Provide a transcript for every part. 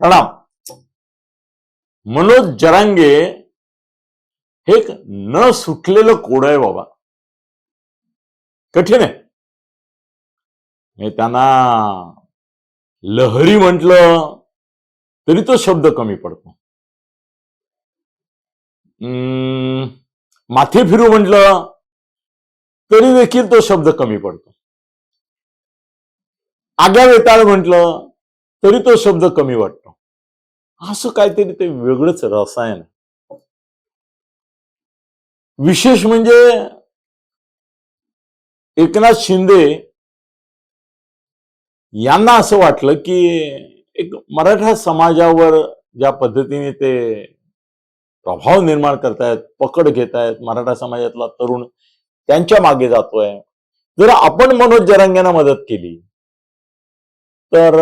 प्रणाम. मनोज जरांगे हे एक न सुटलेलं कोड आहे बाबा. कठीण आहे. त्यांना लहरी म्हटलं तरी तो शब्द कमी पडतो. माथे फिरू म्हटलं तरी देखील तो शब्द कमी पडतो. आग्या वेताळ म्हटलं तरी तो शब्द कमी वाटतो. असं काहीतरी ते वेगळंच रसायन. विशेष म्हणजे एकनाथ शिंदे यांना असं वाटलं की एक मराठा समाजावर ज्या पद्धतीने ते प्रभाव निर्माण करतायत पकड घेत आहेत मराठा समाजातला तरुण त्यांच्या मागे जातोय. जर आपण मनोज जरांग्यांना मदत केली तर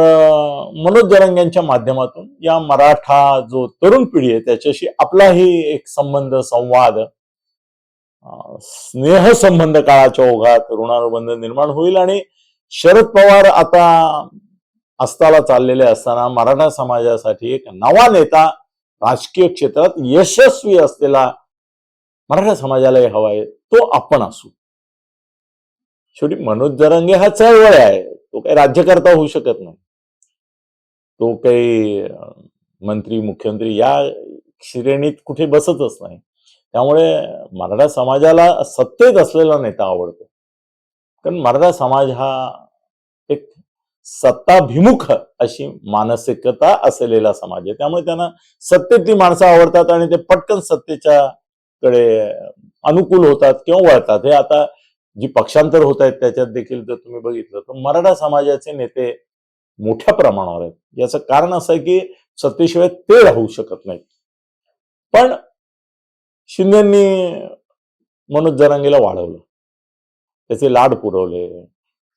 मनोज जरंग यांच्या माध्यमातून या मराठा जो तरुण पिढी आहे त्याच्याशी आपलाही एक संबंध संवाद अं, स्नेहसंबंध काळाच्या ओघात ऋणानुबंध निर्माण होईल आणि शरद पवार आता अस्ताला चाललेले असताना मराठा समाजासाठी एक नवा नेता राजकीय क्षेत्रात यशस्वी असलेला मराठा समाजालाही हवा आहे तो आपण असू. शेवटी मनोज जरंगे हा चळवळ आहे. तो काही राज्यकर्ता होऊ शकत नाही. तो काही मंत्री मुख्यमंत्री या श्रेणीत कुठे बसतच नाही. त्यामुळे मराठा समाजाला सत्तेत असलेला नेता आवडतो. कारण मराठा समाज हा एक सत्ताभिमुख अशी मानसिकता असलेला समाज आहे. त्यामुळे त्यांना सत्तेतली माणसं आवडतात आणि ते पटकन सत्तेच्या कडे अनुकूल होतात किंवा वळतात. हे आता जी पक्षांतर होत आहेत त्याच्यात देखील जर तुम्ही बघितलं तर मराठा समाजाचे नेते मोठ्या प्रमाणावर आहेत. याचं कारण असं आहे की सत्तेशिवाय ते राहू शकत नाहीत. पण शिंदेंनी मनोज जरांगेला वाढवलं. त्याचे लाड पुरवले.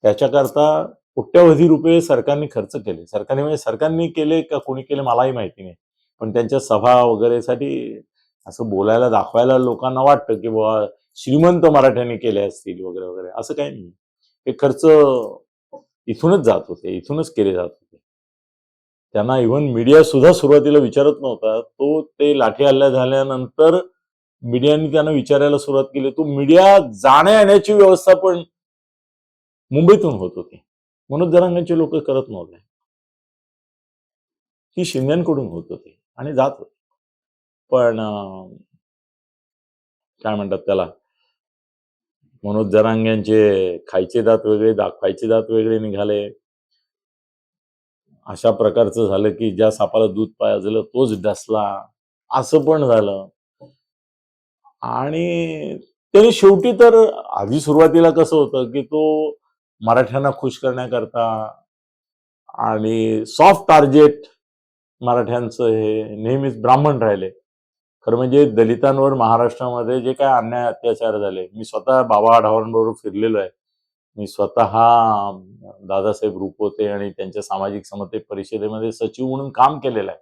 त्याच्याकरता कोट्यवधी रुपये सरकारने खर्च केले. सरकारने म्हणजे सरकारने केले का कोणी केले मलाही माहिती नाही. पण त्यांच्या सभा वगैरेसाठी असं बोलायला दाखवायला लोकांना वाटतं की बाबा श्रीमंत मराठ्यांनी केले असतील वगैरे वगैरे. असं काही नाही. हे खर्च इथूनच जात होते इथूनच केले जात होते. त्यांना इव्हन मीडिया सुद्धा सुरुवातीला विचारत नव्हता. तो ते लाठी हल्ला झाल्यानंतर मीडियाने त्यांना विचारायला सुरुवात केली. तो मीडिया जाण्या येण्याची व्यवस्था पण मुंबईतून होत होती. म्हणून जरांगांचे लोक करत नव्हते. ती शिंद्यांकडून होत होती आणि जात होती. पण काय म्हणतात त्याला? मनोज जरांग्यांचे खायचे दात वेगळे दाखवायचे दात वेगळे निघाले. अशा प्रकारचं झालं की ज्या सापाला दूध पाजलं तोच डसला. असं पण झालं. आणि त्याने शेवटी तर आधी सुरुवातीला कसं होतं की तो मराठ्यांना खुश करण्याकरता आणि सॉफ्ट टार्गेट मराठ्यांचं हे नेहमीच ब्राह्मण राहिले. खरं म्हणजे दलितांवर महाराष्ट्रामध्ये जे काय अन्याय अत्याचार झाले मी स्वतः बाबा आढावांबरोबर फिरलेलो आहे. मी स्वतः दादासाहेब रुपोते आणि त्यांच्या सामाजिक समते परिषदेमध्ये सचिव म्हणून काम केलेलं आहे.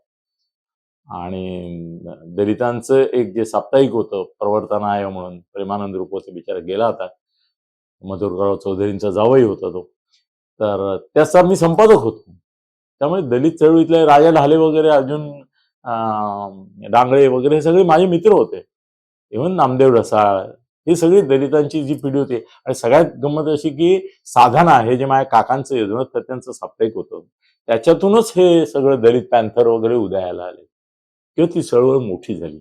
आणि दलितांचं एक जे साप्ताहिक होतं प्रवर्तन आयोग म्हणून प्रेमानंद रुपोते बिचारा गेला होता. मधुरराव चौधरींचा जावई होता तो. तर त्याचा मी संपादक होतो. त्यामुळे दलित चळवळीतले राजा ढाले वगैरे अजून डांगळे वगैरे हे सगळे माझे मित्र होते. इव्हन नामदेव ढसाळ ही सगळी दलितांची जी पिढी होती. आणि सगळ्यात गंमत अशी की साधना हे जे माझ्या काकांचं यजमात त्यांचं साप्ताहिक होतं. त्याच्यातूनच हे सगळं दलित पॅन्थर वगैरे उदयाला आले. किंवा ती चळवळ मोठी झाली.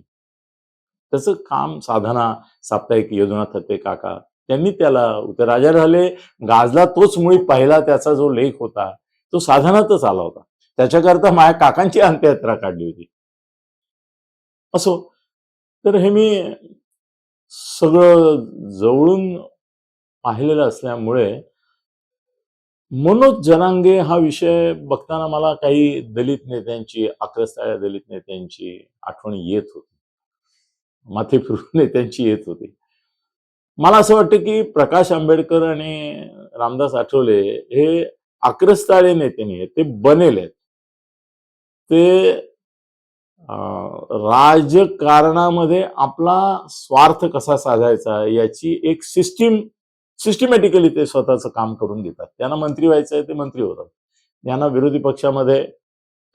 त्याचं काम साधना साप्ताहिक यदुनाथ थत्ते काका त्यांनी त्याला ते राजा राहिले गाजला तोच मुळी पहिला त्याचा जो लेख होता तो साधनातच आला होता. त्याच्याकरता माझ्या काकांची अंत्ययात्रा काढली होती. असो. तर हे मी सगळं जवळून पाहिलेलं असल्यामुळे मनोज जनांगे हा विषय बघताना मला काही दलित नेत्यांची आक्रस्ताळ्या दलित नेत्यांची आठवण येत होती. माथे फिरून नेत्यांची येत होती. मला असं वाटतं की प्रकाश आंबेडकर आणि रामदास आठवले हे आक्रस्ताळे नेते नाही आहेत ते बनेल आहेत. ते राजकारणामध्ये आपला स्वार्थ कसा साधायचा याची एक सिस्टीम सिस्टमॅटिकली ते स्वतःचं काम करून घेतात त्यांना मंत्री व्हायचं आहे ते मंत्री होतात. यांना विरोधी पक्षामध्ये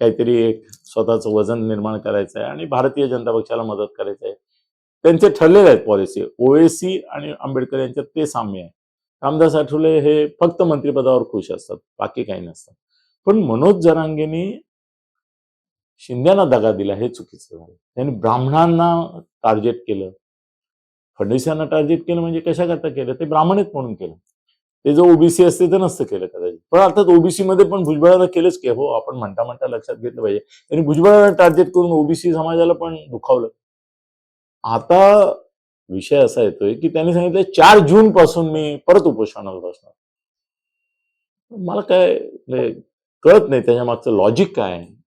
काहीतरी एक स्वतःचं वजन निर्माण करायचं आहे आणि भारतीय जनता पक्षाला मदत करायचं आहे. त्यांचे ठरलेले आहेत पॉलिसी ओएसी आणि आंबेडकर यांच्यात ते साम्य आहे. रामदास आठवले हे फक्त मंत्रिपदावर खुश असतात बाकी काही नसतात. पण मनोज जरांगेनी शिंद्यांना दगा दिला हे चुकीचं झालं. त्यांनी ब्राह्मणांना टार्गेट केलं. फडणवीसांना टार्गेट केलं म्हणजे कशा करता केलं? ते ब्राह्मण म्हणून केलं. ते जर ओबीसी असते तर नसतं केलं कदाचित. पण अर्थात ओबीसी मध्ये पण भुजबळाला केलंच की हो आपण म्हणता म्हणता लक्षात घेतलं पाहिजे. त्यांनी भुजबळाला टार्गेट करून ओबीसी समाजाला पण दुखावलं. आता विषय असा येतोय की त्यांनी सांगितलं चार जून पासून मी परत उपोषणाला बसणार. मला काय म्हणजे कळत नाही त्याच्या मागचं लॉजिक काय आहे.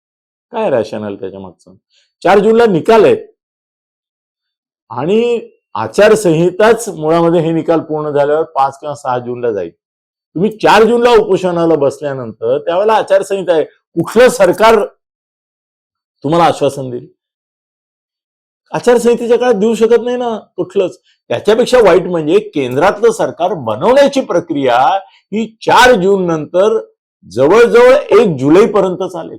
काय रॅशनल त्याच्या मागचं? चार जूनला निकाल आहेत आणि आचारसंहिताच मुळामध्ये हे निकाल पूर्ण झाल्यावर पाच किंवा सहा जूनला जाईल. तुम्ही चार जूनला उपोषणाला बसल्यानंतर त्यावेळेला आचारसंहिता आहे. कुठलं सरकार तुम्हाला आश्वासन देईल? आचारसंहितेच्या काळात देऊ शकत नाही ना कुठलंच. त्याच्यापेक्षा वाईट म्हणजे केंद्रातलं सरकार बनवण्याची प्रक्रिया ही चार जून नंतर जवळजवळ एक जुलैपर्यंत चालेल.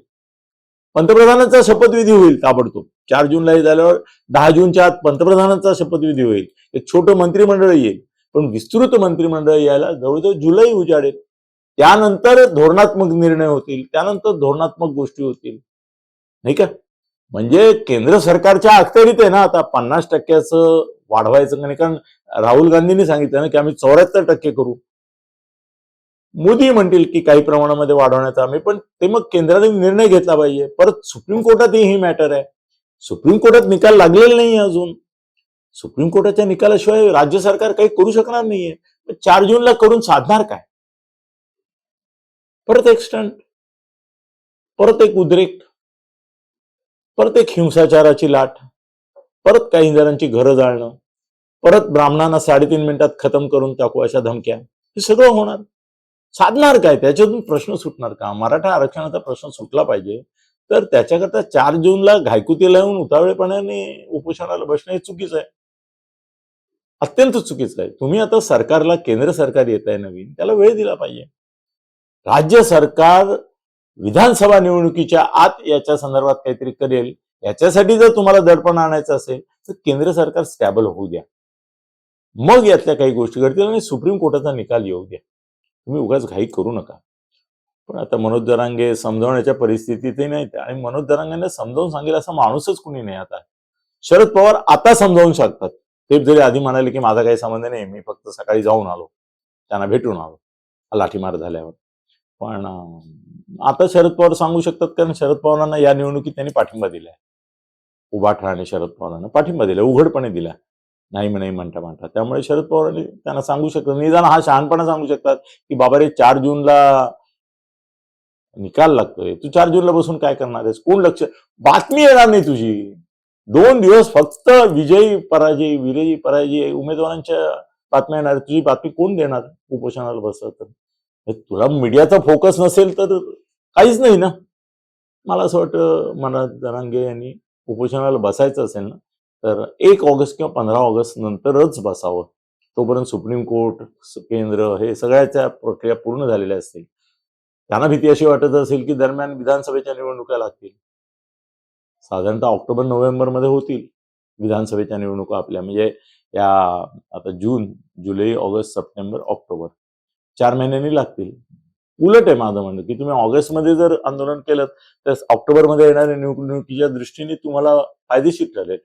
पंतप्रधानांचा शपथविधी होईल ताबडतोब. चार जूनला झाल्यावर दहा जूनच्या आत पंतप्रधानांचा शपथविधी होईल. एक छोटं मंत्रिमंडळ येईल. पण विस्तृत मंत्रिमंडळ यायला जवळजवळ जुलै उजाडेल. त्यानंतर धोरणात्मक निर्णय होतील. त्यानंतर धोरणात्मक गोष्टी होतील. नाही का? म्हणजे केंद्र सरकारच्या अखत्यारीत आहे ना आता पन्नास टक्क्याचं वाढवायचं नाही? कारण राहुल गांधींनी सांगितलं ना की आम्ही चौऱ्याहत्तर टक्के करू. मोदी म्हणतील की काही प्रमाणामध्ये वाढवण्याचा आम्ही पण ते मग केंद्राने निर्णय घेतला पाहिजे. परत सुप्रीम कोर्टात ही मॅटर आहे. सुप्रीम कोर्टात निकाल लागलेला नाही अजून. सुप्रीम कोर्टाच्या निकालाशिवाय राज्य सरकार काही करू शकणार नाहीये. चार जूनला करून साधणार काय? परत एक स्टंट परत एक उद्रेक. परत एक हिंसाचाराची लाट. परत काही जणांची घरं जाळणं. परत ब्राह्मणांना साडेतीन मिनिटात खतम करून टाकू अशा धमक्या. हे सगळं होणार. साधणार काय? त्याच्यातून प्रश्न सुटणार का? मराठा आरक्षणाचा प्रश्न सुटला पाहिजे. तर त्याच्याकरता चार जूनला घायकुतीला येऊन उतावळेपणाने उपोषणाला बसणं हे चुकीचं आहे. अत्यंत चुकीचं आहे. तुम्ही आता सरकारला केंद्र सरकार येत आहे नवीन त्याला वेळ दिला पाहिजे. राज्य सरकार विधानसभा निवडणुकीच्या आत याच्या संदर्भात काहीतरी करेल. याच्यासाठी जर तुम्हाला दडपण आणायचं असेल तर केंद्र सरकार स्टॅबल होऊ द्या. मग यातल्या काही गोष्टी घडतील आणि सुप्रीम कोर्टाचा निकाल येऊ द्या. तुम्ही उगाच घाई करू नका. पण आता मनोज दरांगे समजावण्याच्या परिस्थितीतही नाही आणि मनोज दरांगेने समजावून सांगेल असा माणूसच कुणी नाही आता. शरद पवार आता समजावून सांगतात. ते जरी आधी म्हणाले की माझा काही संबंध नाही मी फक्त सकाळी जाऊन आलो. त्यांना भेटून आलो. लाठीमार झाल्यावर. पण आता शरद पवार सांगू शकतात कारण शरद पवारांना या निवडणुकीत त्यांनी पाठिंबा दिलाय. उभा ठाणे शरद पवारांना पाठिंबा दिला उघडपणे दिला नाही नाही म्हणता म्हणता. त्यामुळे शरद पवारांनी त्यांना सांगू शकतात निदान हा शहाणपणा सांगू शकतात की बाबा रे चार जूनला निकाल लागतोय. तू चार जूनला बसून काय करणार आहेस? कोण लक्ष बातमी येणार नाही तुझी. दोन दिवस फक्त विजयी पराजय विजयी पराजय उमेदवारांच्या बातम्या येणार. तुझी बातमी कोण देणार उपोषणाला बसत? तर तुला मीडियाचा फोकस नसेल तर काहीच नाही ना. मला असं वाटतं मला जरांगे यांनी उपोषणाला बसायचं असेल ना तर एक ऑगस्ट किंवा पंधरा ऑगस्ट नंतरच बसावं. तोपर्यंत सुप्रीम कोर्ट केंद्र हे सगळ्याच्या प्रक्रिया पूर्ण झालेल्या असतील. त्यांना भीती अशी वाटत असेल की दरम्यान विधानसभेच्या निवडणुका लागतील. साधारणतः ऑक्टोबर नोव्हेंबरमध्ये होतील विधानसभेच्या निवडणुका आपल्या. म्हणजे या आता June July August September October चार महिन्यांनी लागतील. उलट आहे माझं म्हणणं की तुम्ही ऑगस्टमध्ये जर आंदोलन केलं तर ऑक्टोबरमध्ये येणाऱ्या निवडणुकीच्या दृष्टीने तुम्हाला फायदेशीर ठरेल.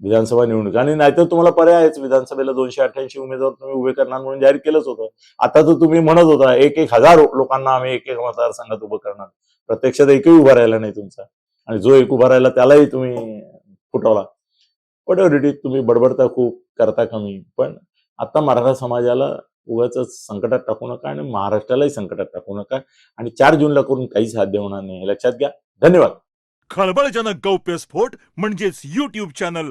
विधानसभा निवडणूक. आणि नाहीतर तुम्हाला पर्याय आहेच विधानसभेला दोनशे अठ्ठ्याऐंशी उमेदवार तुम्ही उभे करणार म्हणून जाहीर केलंच होतं. आता तर तुम्ही म्हणत होता एक एक हजार लोकांना आम्ही एक एक मतदारसंघात उभं करणार. प्रत्यक्षात एकही उभा राहिला नाही तुमचा. आणि जो एक उभा राहिला त्यालाही तुम्ही फुटवला. वट तुम्ही बडबडता खूप करता कमी. पण आता मराठा समाजाला उगाच संकटात टाकू नका आणि महाराष्ट्रालाही संकटात टाकू नका. आणि चार जूनला करून काहीच साध्य होणार नाही. लक्षात घ्या. धन्यवाद. खळबळजनक गौप्यस्फोट म्हणजेच युट्यूब चॅनल